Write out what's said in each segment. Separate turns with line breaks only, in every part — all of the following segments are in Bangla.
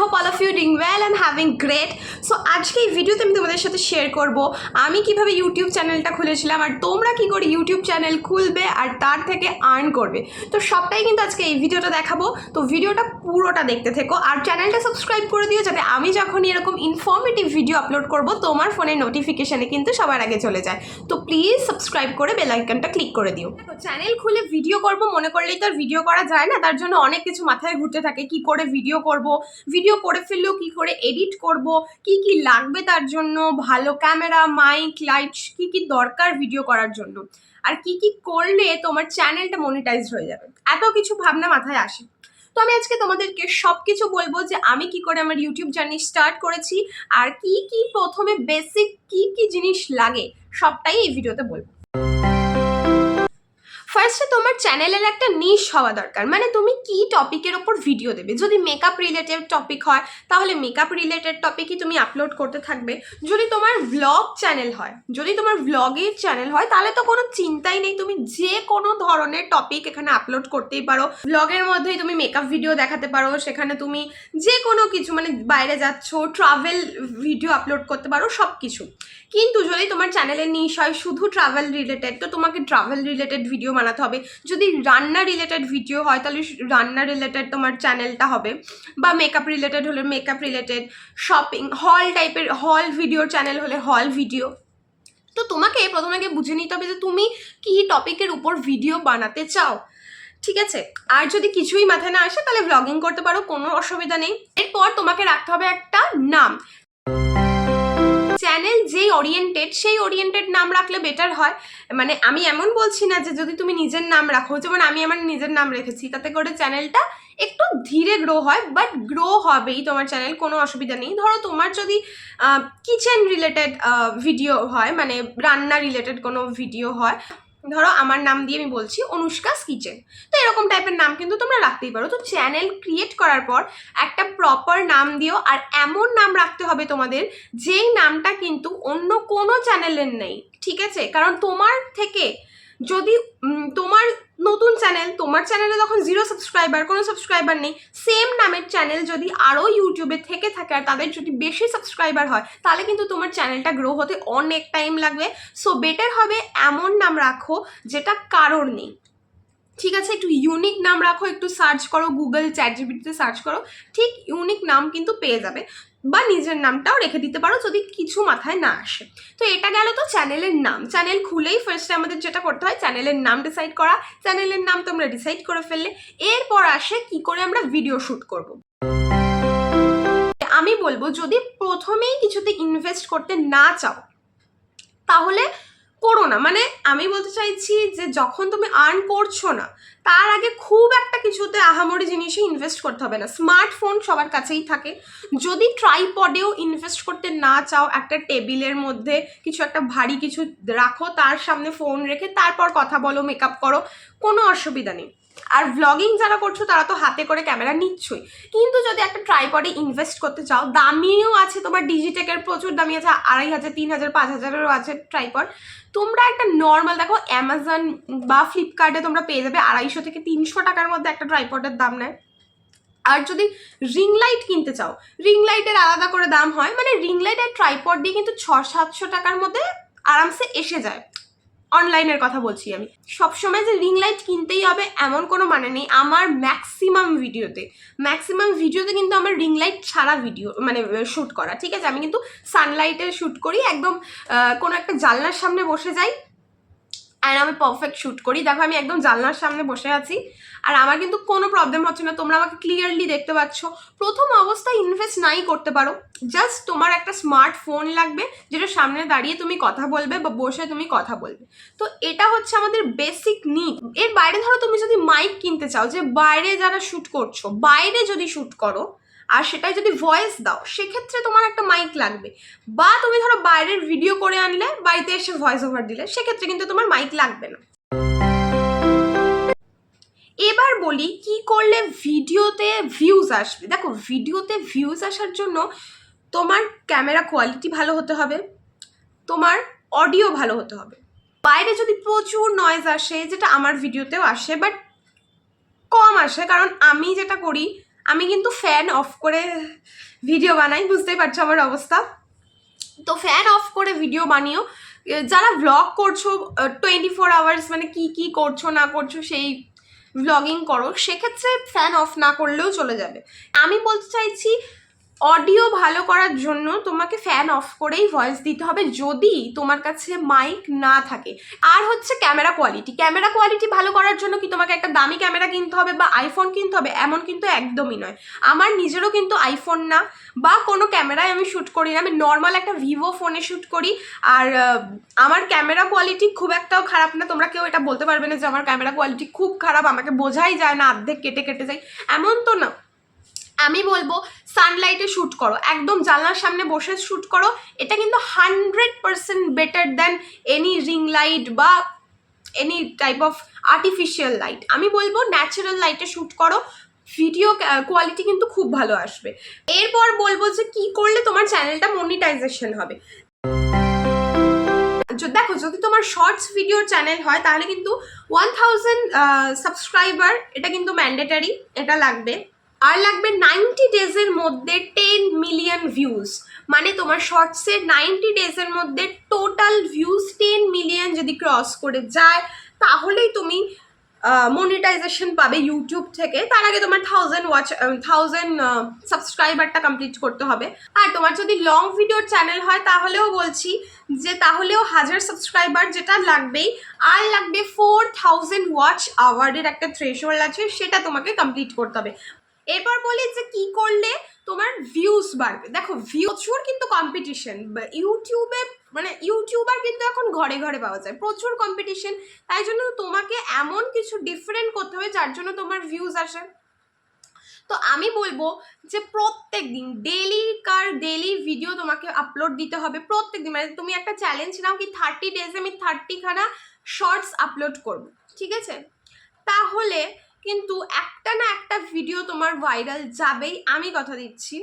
Hope all of you doing well and having great so আজকে এই ভিডিওতে আমি তোমাদের সাথে শেয়ার করব। আমি কীভাবে ইউটিউব চ্যানেলটা খুলেছিলাম আর তোমরা কি করে ইউটিউব চ্যানেল খুলবে আর তার থেকে আর্ন করবে। তো সবটাই কিন্তু আজকে এই ভিডিওটা দেখাবো। তো ভিডিওটা পুরোটা দেখতে থেকো। আর চ্যানেলটা সাবস্ক্রাইব করে দিও যাতে আমি যখনই এরকম ইনফর্মেটিভ ভিডিও আপলোড করব, তোমার ফোনের নোটিফিকেশানে কিন্তু সবার আগে চলে যায়। তো প্লিজ সাবস্ক্রাইব করে বেল আইকনটা ক্লিক করে দিও। চ্যানেল খুলে ভিডিও করব, মনে করলেই তো আর ভিডিও করা যায় না। তার জন্য অনেক কিছু মাথায় ঘুরতে থাকে। কি করে ভিডিও করব? ভিডিও করে ফেললেও কি করে এডিট করব? কি কি লাগবে তার জন্য? ভালো ক্যামেরা মাইক লাইট কি কি দরকার ভিডিও করার জন্য? আর কি কি করলে তোমার চ্যানেলটা মনিটাইজ হয়ে যাবে? এত কিছু ভাবনা মাথায় আসে। তো আমি আজকে তোমাদেরকে সব কিছু বলব যে আমি কি করে আমার ইউটিউব জার্নি স্টার্ট করেছি আর কি কি প্রথমে বেসিক কি কি জিনিস লাগে, সবটাই এই ভিডিওতে বলব। ফার্স্টে তোমার চ্যানেলের একটা নিশ হওয়া দরকার। মানে তুমি কি টপিকের ওপর ভিডিও দেবে? যদি মেকআপ রিলেটেড টপিক হয়, তাহলে মেকআপ রিলেটেড টপিকই তুমি আপলোড করতে থাকবে। যদি তোমার ভ্লগ চ্যানেল হয়, যদি তোমার ভ্লগের চ্যানেল হয়, তাহলে তো কোনো চিন্তাই নেই। তুমি যে কোনো ধরনের টপিক এখানে আপলোড করতেই পারো। ভ্লগের মধ্যেই তুমি মেকআপ ভিডিও দেখাতে পারো। সেখানে তুমি যে কোনো কিছু মানে বাইরে যাচ্ছ ট্রাভেল ভিডিও আপলোড করতে পারো সব কিছু কিন্তু যদি তোমার চ্যানেলের নিশ হয়, শুধু ট্রাভেল রিলেটেড তো তোমাকে ট্রাভেল রিলেটেড ভিডিও বানাতে হবে। যদি রান্না রিলেটেড ভিডিও হয়, তাহলে রান্না রিলেটেড তোমার চ্যানেলটা হবে। বা মেকআপ রিলেটেড হলে মেকআপ রিলেটেড শপিং হল টাইপের হল ভিডিওর চ্যানেল হলে হল ভিডিও তো তোমাকে প্রথমে আগে বুঝে নিতে হবে যে তুমি কি টপিকের উপর ভিডিও বানাতে চাও। ঠিক আছে? আর যদি কিছুই মাথায় না আসে, তাহলে ব্লগিং করতে পারো, কোনো অসুবিধা নেই। এরপর তোমাকে রাখতে হবে একটা নাম। চ্যানেল যেই ওরিয়েন্টেড সেই ওরিয়েন্টেড নাম রাখলে বেটার হয়। মানে আমি এমন বলছি না যে যদি তুমি নিজের নাম রাখো, যেমন আমি আমার নিজের নাম রেখেছি, তাতে করে চ্যানেলটা একটু ধীরে গ্রো হয় বাট গ্রো হবেই, তোমার চ্যানেল কোনো অসুবিধা নেই। ধরো তোমার যদি কিচেন রিলেটেড ভিডিও হয় মানে রান্না রিলেটেড কোনো ভিডিও হয় ধরো আমার নাম দিয়ে আমি বলছি অনুষ্কাস কিচেন। তো এরকম টাইপের নাম কিন্তু তোমরা রাখতেই পারো। তো চ্যানেল ক্রিয়েট করার পর একটা প্রপার নাম দিও আর এমন নাম রাখতে হবে তোমাদের যেই নামটা কিন্তু অন্য কোনো চ্যানেলের নেই, ঠিক আছে? কারণ তোমার থেকে যদি তোমার নতুন চ্যানেল তোমার চ্যানেলে তখন জিরো সাবস্ক্রাইবার কোনো সাবস্ক্রাইবার নেই সেম নামের চ্যানেল যদি আরও ইউটিউবে থেকে থাকে আর তাদের যদি বেশি সাবস্ক্রাইবার হয়, তাহলে কিন্তু তোমার চ্যানেলটা গ্রো হতে অনেক টাইম লাগবে। সো বেটার হবে এমন নাম রাখো যেটা কারোর নেই। ঠিক আছে? একটু ইউনিক নাম রাখো, একটু সার্চ করো গুগল চ্যাট জিবিটিতে সার্চ করো, ঠিক ইউনিক নাম কিন্তু পেয়ে যাবে। বা নিজের নামটাও রেখে দিতে পারো যদি কিছু মাথায় না আসে। তো এটা গেল তো চ্যানেলের নাম। চ্যানেল খুলেই ফার্স্টে আমাদের যেটা করতে হয়, চ্যানেলের নাম ডিসাইড করা। চ্যানেলের নাম তো আমরা ডিসাইড করে ফেললে। এরপর আসে কি করে আমরা ভিডিও শ্যুট করব। আমি বলব, যদি প্রথমেই কিছুতে ইনভেস্ট করতে না চাও, তাহলে করো না। মানে আমি বলতে চাইছি যে যখন তুমি আর্ন করছ না, তার আগে খুব আহামরি জিনিসে ইনভেস্ট করতে হবে না। স্মার্টফোন সবার কাছেই থাকে। যদি ট্রাইপডেও ইনভেস্ট করতে না চাও, একটা টেবিলের মধ্যে কিছু একটা ভারী কিছু রাখো, তার সামনে ফোন রেখে তারপর কথা বলো মেকআপ করো, কোনো অসুবিধা নেই। আর ভ্লগিং যারা করছ, তারা তো হাতে করে ক্যামেরা নিচ্ছই। কিন্তু যদি একটা ট্রাইপডে ইনভেস্ট করতে চাও, দামিও আছে তোমার ডিজিটেকের প্রচুর দামি আছে, আড়াই হাজার, তিন হাজার, পাঁচ হাজারেরও আছে ট্রাইপড তোমরা একটা নর্মাল দেখো অ্যামাজন বা ফ্লিপকার্টে তোমরা পেয়ে যাবে আড়াইশো থেকে তিনশো টাকার মধ্যে একটা ট্রাইপডের দাম নেয়। আর যদি রিং লাইট কিনতে চাও রিং লাইটের আলাদা করে দাম হয় মানে রিং লাইট আর ট্রাইপড দিয়ে কিন্তু ছ, সাতশো টাকার মধ্যে আরামসে এসে যায়। অনলাইনের কথা বলছি আমি। সবসময় যে রিং লাইট কিনতেই হবে এমন কোনো মানে নেই আমার ম্যাক্সিমাম ভিডিওতে ম্যাক্সিমাম ভিডিওতে কিন্তু আমার রিং লাইট ছাড়া ভিডিও মানে শ্যুট করা। ঠিক আছে? আমি কিন্তু সানলাইটে শ্যুট করি, একদম কোনো একটা জানলার সামনে বসে যাই আর আমি পারফেক্ট শ্যুট করি। দেখো, আমি একদম জানলার সামনে বসে আছি। আর আমার কিন্তু কোনো প্রবলেম হচ্ছে না। তোমরা আমাকে ক্লিয়ারলি দেখতে পাচ্ছ। প্রথম অবস্থায় ইনভেস্ট নাই করতে পারো। জাস্ট তোমার একটা স্মার্টফোন লাগবে, যেটা সামনে দাঁড়িয়ে তুমি কথা বলবে বা বসে তুমি কথা বলবে। তো এটা হচ্ছে আমাদের বেসিক নিড এর বাইরে ধরো, তুমি যদি মাইক কিনতে চাও, যে বাইরে যারা শ্যুট করছ, বাইরে যদি শ্যুট করো আর সেটাই যদি ভয়েস দাও, সেক্ষেত্রে তোমার একটা মাইক লাগবে। বা তুমি ধরো বাইরের ভিডিও করে আনলে, বাড়িতে এসে ভয়েস ওভার দিলে, সেক্ষেত্রে কিন্তু তোমার মাইক লাগবে না। এবার বলি, কি করলে ভিডিওতে ভিউজ আসবে? দেখো ভিডিওতে ভিউজ আসার জন্য তোমার ক্যামেরা কোয়ালিটি ভালো হতে হবে, তোমার অডিও ভালো হতে হবে। বাইরে যদি প্রচুর নয়েজ আসে, যেটা আমার ভিডিওতেও আসে বাট কম আসে, কারণ আমি যেটা করি আমি কিন্তু ফ্যান অফ করে ভিডিও বানাই, বুঝতেই পারছ আমার অবস্থা। তো ফ্যান অফ করে ভিডিও বানিও। যারা ব্লগ করছ টোয়েন্টি ফোর আওয়ার্স মানে কি কি করছ, না করছ, সেই ব্লগিং করো। সেক্ষেত্রে ফ্যান অফ না করলেও চলে যাবে। আমি বলতে চাইছি অডিও ভালো করার জন্য তোমাকে ফ্যান অফ করেই ভয়েস দিতে হবে যদি তোমার কাছে মাইক না থাকে। আর হচ্ছে ক্যামেরা কোয়ালিটি ক্যামেরা কোয়ালিটি ভালো করার জন্য কি তোমাকে একটা দামি ক্যামেরা কিনতে হবে বা আইফোন কিনতে হবে? এমন কিন্তু একদমই নয়। আমার নিজেরও কিন্তু আইফোন না বা কোনো ক্যামেরায় আমি শ্যুট করি না। আমি নর্মাল একটা ভিভো ফোনে শ্যুট করি। আর আমার ক্যামেরা কোয়ালিটি খুব একটাও খারাপ না। তোমরা কেউ এটা বলতে পারবে না যে আমার ক্যামেরা কোয়ালিটি খুব খারাপ। আমাকে বোঝাই যায় না, অর্ধেক কেটে কেটে যায়। এমন তো না। আমি বলব সানলাইটে শ্যুট করো। একদম জানলার সামনে বসে শ্যুট করো, এটা কিন্তু hundred percent better than any ring light বা any type of artificial light আমি বলব ন্যাচারাল লাইটে শ্যুট করো ভিডিও কোয়ালিটি কিন্তু খুব ভালো আসবে। এরপর বলব যে কি করলে তোমার চ্যানেলটা মনিটাইজেশন হবে। দেখো, যদি তোমার শর্টস ভিডিওর চ্যানেল হয়, তাহলে কিন্তু ওয়ান থাউজেন্ড সাবস্ক্রাইবার এটা কিন্তু ম্যান্ডেটারি এটা লাগবে। আর লাগবে নাইনটি ডেজের মধ্যে টেন মিলিয়ন ভিউজ মানে তোমার শর্টসে নাইনটি ডেজের মধ্যে টোটাল ভিউজ টেন মিলিয়ন যদি ক্রস করে যায়, তাহলেই তুমি মনিটাইজেশন পাবে ইউটিউব থেকে। তার আগে তোমার থাউজেন্ড ওয়াচ থাউজেন্ড সাবস্ক্রাইবারটা কমপ্লিট করতে হবে। আর তোমার যদি লং ভিডিওর চ্যানেল হয়, তাহলেও বলছি যে তাহলেও হাজার সাবস্ক্রাইবার যেটা লাগবেই, আর লাগবে ফোর থাউজেন্ড ওয়াচ আওয়ার্ডের একটা থ্রেশহোল্ড আছে, সেটা তোমাকে কমপ্লিট করতে হবে। এরপর বলি যে কি করলে তোমার ভিউজ বাড়বে। দেখো ভিউ প্রচুর কিন্তু কম্পিটিশন ইউটিউবে মানে ইউটিউবার কিন্তু এখন ঘরে ঘরে পাওয়া যায়, প্রচুর কম্পিটিশন তাই জন্য তোমাকে এমন কিছু ডিফারেন্ট করতে হবে যার জন্য তোমার ভিউজ আসে। তো আমি বলব যে প্রত্যেক দিন ডেলি কার ডেলি ভিডিও তোমাকে আপলোড দিতে হবে প্রত্যেক দিন মানে তুমি একটা চ্যালেঞ্জ নাও কি থার্টি ডেজে আমি থার্টিখানা শর্টস আপলোড করব, ঠিক আছে? তাহলে কিন্তু একটা না একটা ভিডিও তোমার ভাইরাল যাবেই। আমি কথা দিচ্ছি।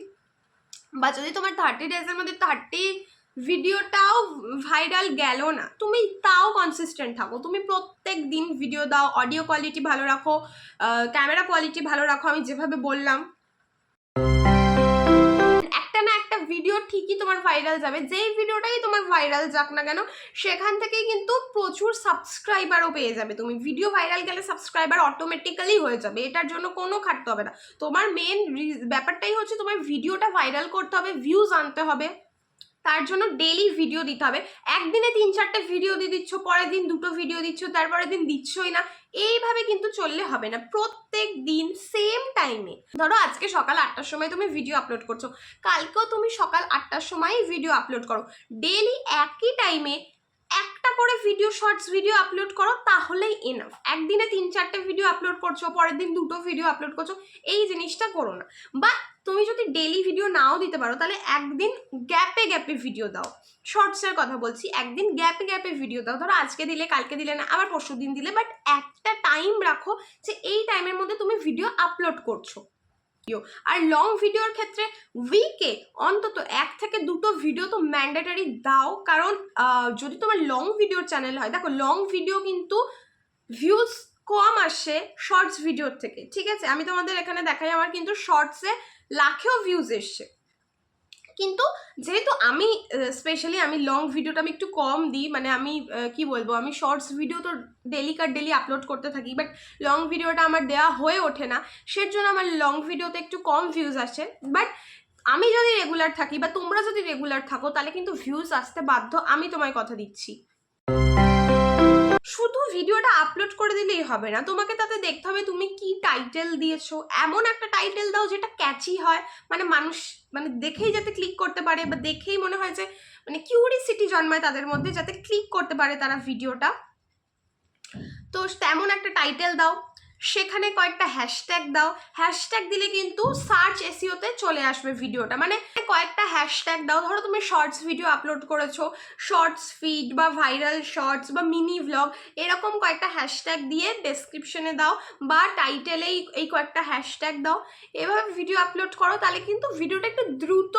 বা যদি তোমার থার্টি ডেজের মধ্যে থার্টি ভিডিওটাও ভাইরাল গেল না, তুমি তাও কনসিস্টেন্ট থাকো। তুমি প্রত্যেক দিন ভিডিও দাও অডিও কোয়ালিটি ভালো রাখো ক্যামেরা কোয়ালিটি ভালো রাখো, আমি যেভাবে বললাম। ভিডিও ঠিকই তোমার ভাইরাল যাবে। যেই ভিডিওটাই তোমার ভাইরাল যাক না কেন, সেখান থেকেই কিন্তু প্রচুর সাবস্ক্রাইবারও পেয়ে যাবে। তুমি ভিডিও ভাইরাল গেলে সাবস্ক্রাইবার অটোমেটিক্যালি হয়ে যাবে। এটার জন্য কোনো খাটতে হবে না। তোমার মেন ব্যাপারটাই হচ্ছে তোমার ভিডিওটা ভাইরাল করতে হবে ভিউজ আনতে হবে। তার জন্য ডেলি ভিডিও দিতে হবে। একদিনে তিন চারটে ভিডিও দিয়ে দিচ্ছ, পরের দিন দুটো ভিডিও দিচ্ছ, তারপরের দিন দিচ্ছই না। এইভাবে কিন্তু চললে হবে না। প্রত্যেক দিন সেম টাইমে ধরো আজকে সকাল আটটার সময় তুমি ভিডিও আপলোড করছ। কালকেও তুমি সকাল আটটার সময় ভিডিও আপলোড করো। ডেলি একই টাইমে একটা করে ভিডিও শর্টস ভিডিও আপলোড করো, তাহলেই এনাফ একদিনে তিন, চারটে ভিডিও আপলোড করছ, পরের দিন দুটো ভিডিও আপলোড করছ, এই জিনিসটা করো না। বা তুমি যদি ডেলি ভিডিও নাও দিতে পারো, তাহলে একদিন গ্যাপে গ্যাপে ভিডিও দাও। শর্টসের কথা বলছি, একদিন গ্যাপে গ্যাপে ভিডিও দাও। ধরো আজকে দিলে, কালকে দিলে না, আবার পরশু দিন দিলে বাট একটা টাইম রাখো যে এই টাইমের মধ্যে তুমি ভিডিও আপলোড করছ। ভিডিও আর লং ভিডিওর ক্ষেত্রে উইকে অন্তত এক থেকে দুটো ভিডিও তো ম্যান্ডেটারি দাও, কারণ যদি তোমার লং ভিডিওর চ্যানেল হয়, দেখো লং ভিডিও কিন্তু ভিউজ কম আসে শর্টস ভিডিওর থেকে, ঠিক আছে? আমি তোমাদের এখানে দেখাই, আমার কিন্তু শর্টসে লাখেও ভিউজ এসছে। কিন্তু যেহেতু আমি স্পেশালি আমি লং ভিডিওটা আমি একটু কম দিই মানে আমি কি বলব, আমি শর্টস ভিডিও তো ডেলি কার ডেলি আপলোড করতে থাকি বাট লং ভিডিওটা আমার দেওয়া হয়ে ওঠে না সের জন্য আমার লং ভিডিওতে একটু কম ভিউজ আসে। বাট আমি যদি রেগুলার থাকি বা তোমরা যদি রেগুলার থাকো, তাহলে কিন্তু ভিউজ আসতে বাধ্য আমি তোমায় কথা দিচ্ছি। শুধু ভিডিওটা আপলোড করে দিলেই হবে না। তোমাকে তাতে দেখতে হবে তুমি কি টাইটেল দিয়েছ। এমন একটা টাইটেল দাও যেটা ক্যাচি হয়। মানে মানুষ মানে দেখেই যাতে ক্লিক করতে পারে বা দেখেই মনে হয় যে মানে কিউরিসিটি জন্মায় তাদের মধ্যে যাতে ক্লিক করতে পারে তারা ভিডিওটা তো তেমন একটা টাইটেল দাও। সেখানে কয়েকটা হ্যাশট্যাগ দাও। হ্যাশট্যাগ দিলে কিন্তু সার্চ এসিওতে চলে আসবে ভিডিওটা মানে কয়েকটা হ্যাশট্যাগ দাও। ধরো তুমি শর্টস ভিডিও আপলোড করেছ। শর্টস ফিড বা ভাইরাল শর্টস বা মিনি ভ্লগ এরকম কয়েকটা হ্যাশট্যাগ দিয়ে ডেসক্রিপশনে দাও বা টাইটেলেই এই কয়েকটা হ্যাশট্যাগ দাও। এভাবে ভিডিও আপলোড করো, তাহলে কিন্তু ভিডিওটা একটু দ্রুত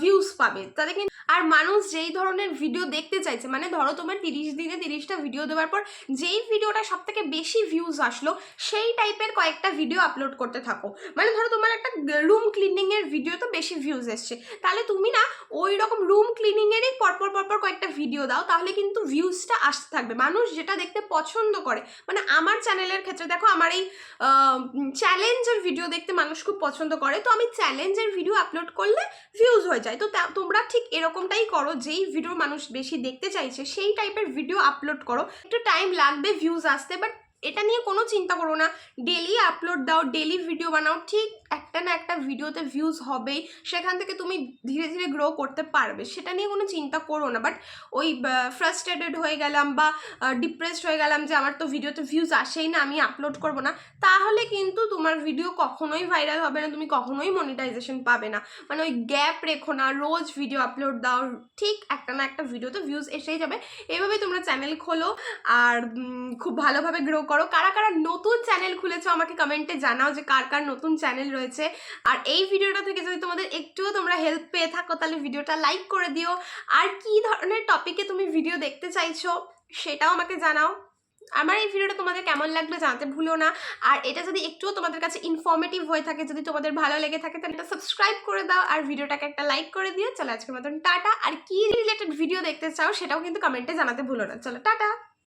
ভিউজ পাবে। তাহলে কিন্তু আর মানুষ যেই ধরনের ভিডিও দেখতে চাইছে মানে ধরো তোমার তিরিশ দিনে তিরিশটা ভিডিও দেওয়ার পর যেই ভিডিওটা সব থেকে বেশি ভিউজ আসলো সেই টাইপের কয়েকটা ভিডিও আপলোড করতে থাকো। মানে ধরো তোমার একটা রুম ক্লিনিংয়ের ভিডিও তো বেশি ভিউজ এসছে। তাহলে তুমি না ওই রকম রুম ক্লিনিংয়েরই পরপর পরপর কয়েকটা ভিডিও দাও, তাহলে কিন্তু ভিউজটা আসতে থাকবে। মানুষ যেটা দেখতে পছন্দ করে মানে আমার চ্যানেলের ক্ষেত্রে দেখো আমার এই চ্যালেঞ্জের ভিডিও দেখতে মানুষ খুব পছন্দ করে। তো আমি চ্যালেঞ্জের ভিডিও আপলোড করলে ভিউজ হয়ে যায়। তো তোমরা ঠিক এরকমটাই করো, যেই ভিডিও মানুষ বেশি দেখতে চাইছে, সেই টাইপের ভিডিও আপলোড করো। একটু টাইম লাগবে ভিউজ আসতে বাট এটা নিয়ে কোনো চিন্তা করো না। ডেলি আপলোড দাও ডেলি ভিডিও বানাও ঠিক একটা না একটা ভিডিওতে ভিউজ হবেই, সেখান থেকে তুমি ধীরে ধীরে গ্রো করতে পারবে। সেটা নিয়ে কোনো চিন্তা করো না বাট ওই ফ্রাস্ট্রেটেড হয়ে গেলাম বা ডিপ্রেসড হয়ে গেলাম যে আমার তো ভিডিওতে ভিউজ আসেই না, আমি আপলোড করব না, তাহলে কিন্তু তোমার ভিডিও কখনোই ভাইরাল হবে না, তুমি কখনোই মনিটাইজেশন পাবে না। মানে ওই গ্যাপ রেখো না, রোজ ভিডিও আপলোড দাও, ঠিক একটা না একটা ভিডিওতে ভিউজ এসেই যাবে। এইভাবে তোমরা চ্যানেল খোলো আর খুব ভালোভাবে গ্রো করো। কারা কারা নতুন চ্যানেল খুলেছো আমাকে কমেন্টে জানাও যে কার কার নতুন চ্যানেল রয়েছে। আর এই ভিডিওটা থেকে যদি তোমাদের একটুও তোমরা হেল্প পেয়ে থাকো, তাহলে ভিডিওটা লাইক করে দিও। আর কি ধরনের টপিকে তুমি ভিডিও দেখতে চাইছো, সেটাও আমাকে জানাও। আমার এই ভিডিওটা তোমাদের কেমন লাগল জানাতে ভুলো না। আর এটা যদি একটুও তোমাদের কাছে ইনফর্মেটিভ হয়ে থাকে, যদি তোমাদের ভালো লেগে থাকে, তাহলে এটা সাবস্ক্রাইব করে দাও। আর ভিডিওটাকে একটা লাইক করে দিও। চলো আজকের মতন টাটা। আর কি রিলেটেড ভিডিও দেখতে চাও, সেটাও কিন্তু কমেন্টে জানাতে ভুলো না। চলো, টাটা!